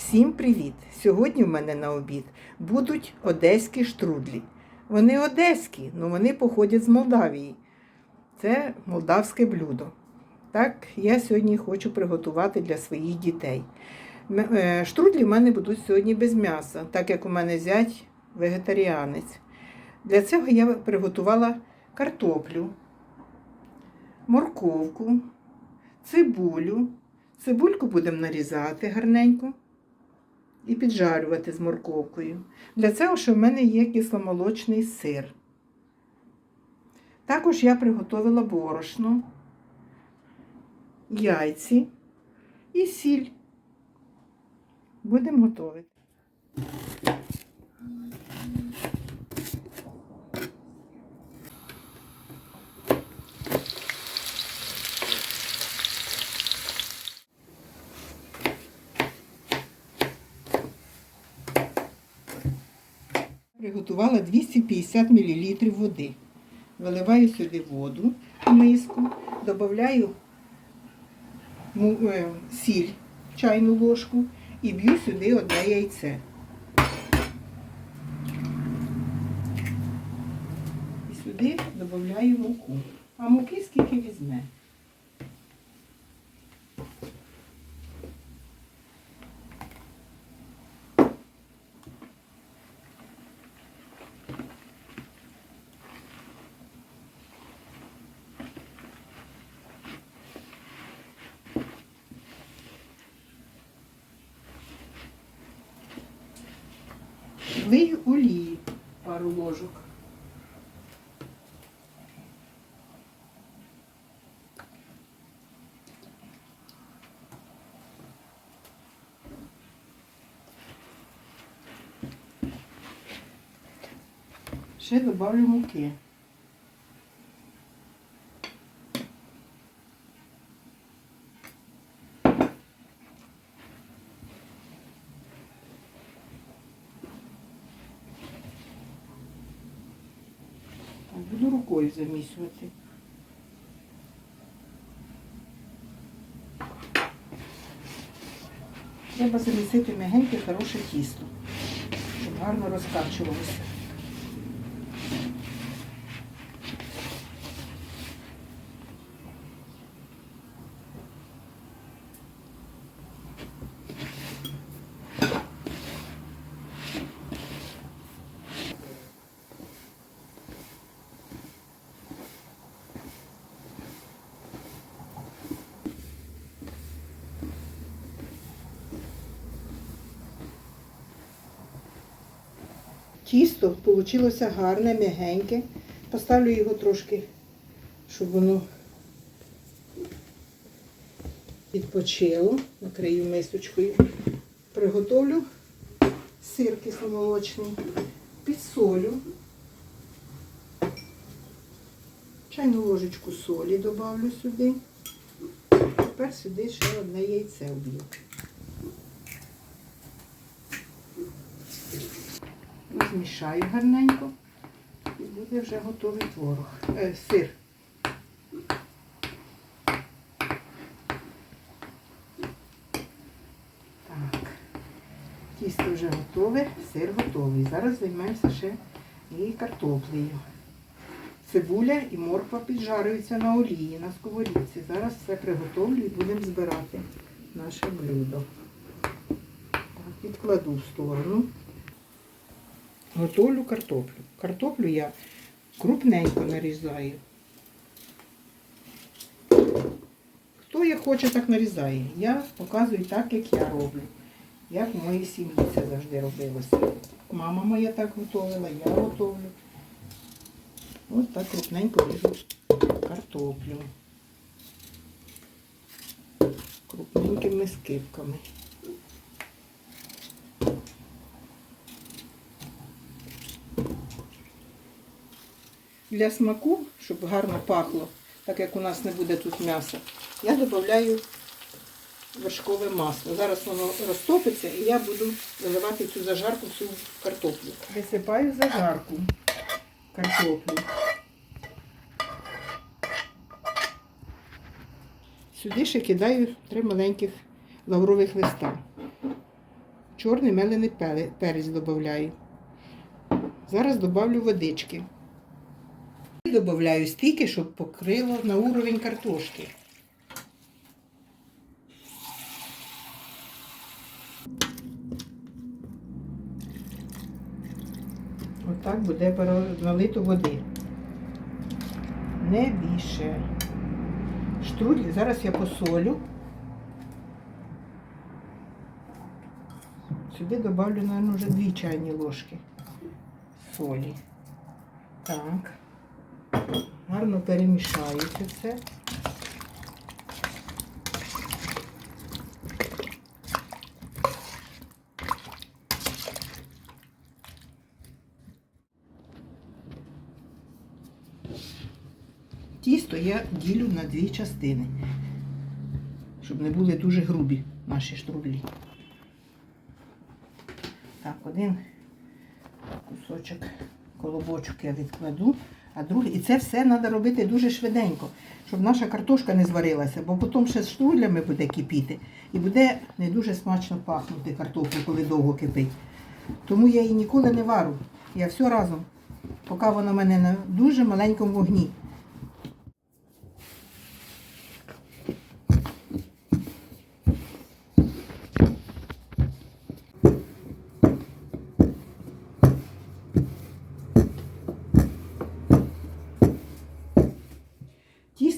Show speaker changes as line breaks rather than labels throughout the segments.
Всім привіт! Сьогодні в мене на обід будуть одеські штрудлі. Вони одеські, але вони походять з Молдавії. Це молдавське блюдо. Так, я сьогодні хочу приготувати для своїх дітей. Е, Штрудлі в мене будуть сьогодні без м'яса, так як у мене зять вегетаріанець. Для цього я приготувала картоплю, морковку, цибулю. Цибульку будемо нарізати гарненько і піджарювати з морковкою. Для цього ще в мене є кисломолочний сир. Також я приготувала борошно, яйці і сіль. Будемо готувати. Приготувала 250 мл води. Виливаю сюди воду в миску, додаю е, сіль чайну ложку і б'ю сюди одне яйце. І сюди додаю муку. А муки скільки візьме. Влию олії пару ложок. Ще добавлю муки. Так, Буду рукою замісювати. Треба замісити м'ягеньке, хороше тісто, щоб гарно розкачувалося. Тісто вийшло гарне, м'ягеньке. Поставлю його трошки, щоб воно відпочило. Накрию мисочкою. Приготовлю сир кисломолочний, підсолю. Чайну ложечку солі додавлю сюди. Тепер сюди ще одне яйце вб'ю. Розмішаю гарненько і буде вже готовий творог. Е, сир. Так. Тісто вже готове, сир готовий. Зараз займемося ще і картоплею. Цибуля і морква піджарюються на олії, на сковорідці. Зараз все приготовлю і будемо збирати наше блюдо. Так, відкладу в сторону. Готовлю картоплю. Картоплю я крупненько нарізаю. Хто як хоче, так нарізає. Я показую так, як я роблю. Як в моїй сім'ї це завжди робилося. Мама моя так готувала, я готовлю. Ось так крупненько ріжу картоплю. Крупненькими скипками. Для смаку, щоб гарно пахло, так як у нас не буде тут м'яса, я додаю вершкове масло. Зараз воно розтопиться і я буду заливати цю зажарку всю в картоплю. Висипаю зажарку картоплю. Сюди ще кидаю три маленьких лаврових листа. чорний мелений перець додаю. Зараз додавлю водички. Додаю стільки, щоб покрило на уровень картошки. Отак буде налито води. Не більше. Штрудлі зараз я посолю. Сюди добавлю, мабуть, вже 2 чайні ложки солі. Так. Гарно перемішаю це все. Тісто я ділю на дві частини, щоб не були дуже грубі наші штрудлі. Так, один кусочок колобочок я відкладу, а другий. І це все треба робити дуже швиденько, щоб наша картошка не зварилася, бо потім ще з штрулями буде кипіти. І буде не дуже смачно пахнути картоплю, коли довго кипить. Тому я її ніколи не варю. Я все разом, поки вона в мене на дуже маленькому вогні.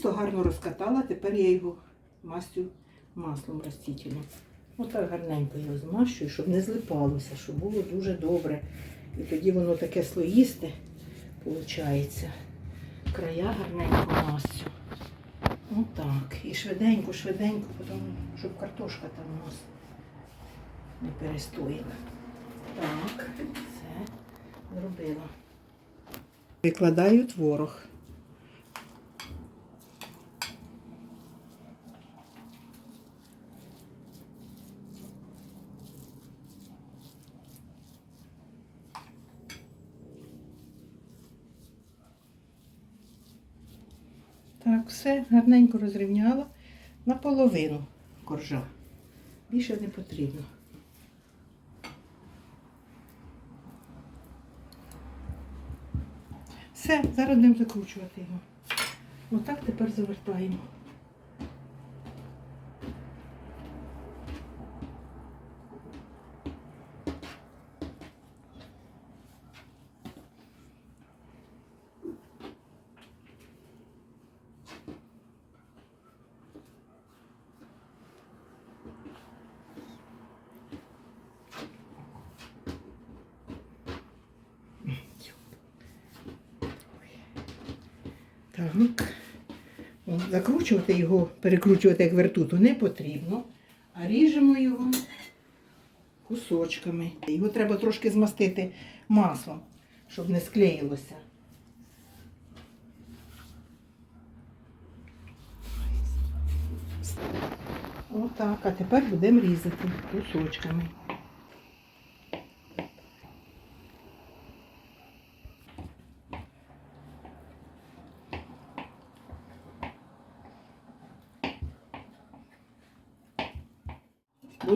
Тісто гарно розкатала, тепер я його мастю маслом растительним. Отак гарненько його змащую, щоб не злипалося, щоб було дуже добре. І тоді воно таке слоїсте, виходить. Края гарненько мастю. Отак. І швиденько, швиденько, щоб картошка там у нас не перестоїла. Так, все зробила. Викладаю творог. Так, все гарненько розрівняла наполовину коржа. Більше не потрібно. Все, зараз будемо закручувати його. Отак тепер завертаємо. Так. Закручувати його, перекручувати як вертуту не потрібно, а ріжемо його кусочками. Його треба трошки змастити маслом, щоб не склеїлося. Отак, а тепер будемо різати кусочками.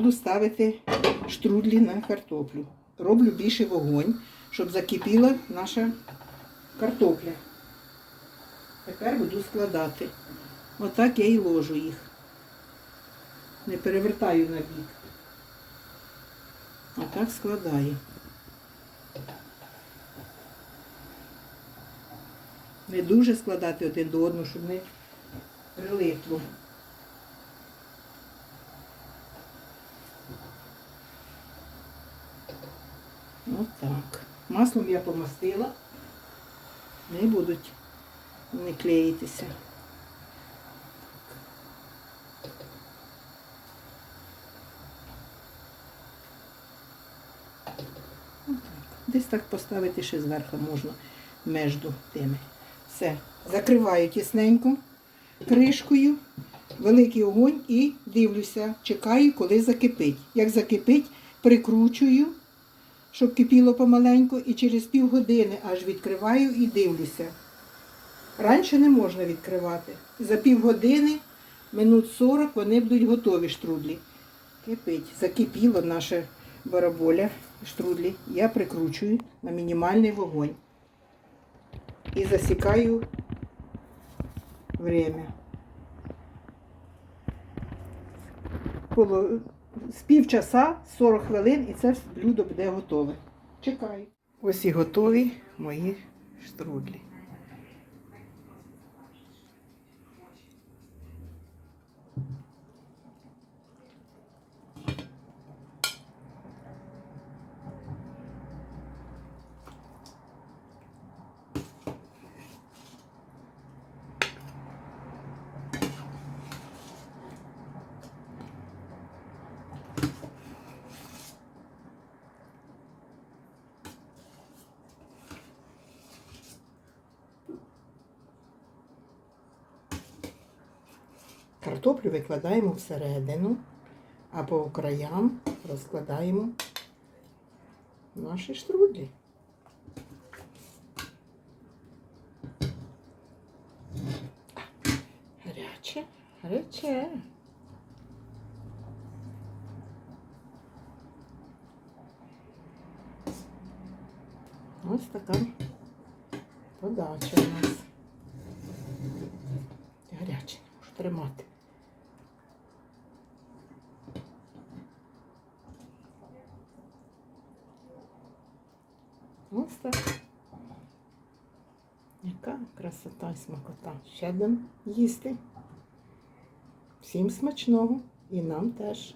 Буду ставити штрудлі на картоплю. Роблю більший вогонь, щоб закипіла наша картопля. Тепер буду складати. Отак я і ложу їх. Не перевертаю на бік. Отак складаю. Не дуже складати один до одного, щоб не прилипло. Отак. Маслом я помастила. Не будуть не клеїтися. Десь так поставити ще зверху можна між тими. Все. Закриваю тісненько кришкою, великий огонь і дивлюся, чекаю, коли закипить. Як закипить, прикручую щоб кипіло помаленьку, і через півгодини аж відкриваю і дивлюся. Раніше не можна відкривати. За півгодини, минут 40, вони будуть готові штрудлі. Кипить, закипіло наше бараболя, штрудлі, я прикручую на мінімальний вогонь і засікаю время. З півчаса 40 хвилин і це блюдо буде готове. Чекаю. Ось і готові мої штрудлі. Картоплю викладаємо всередину, а по краям розкладаємо наші штрудлі. Гаряче, гаряче. Ось така подача у нас. Гаряче, можу тримати. Ось так. Яка красота і смакота. Ще будемо їсти. Всім смачного і нам теж.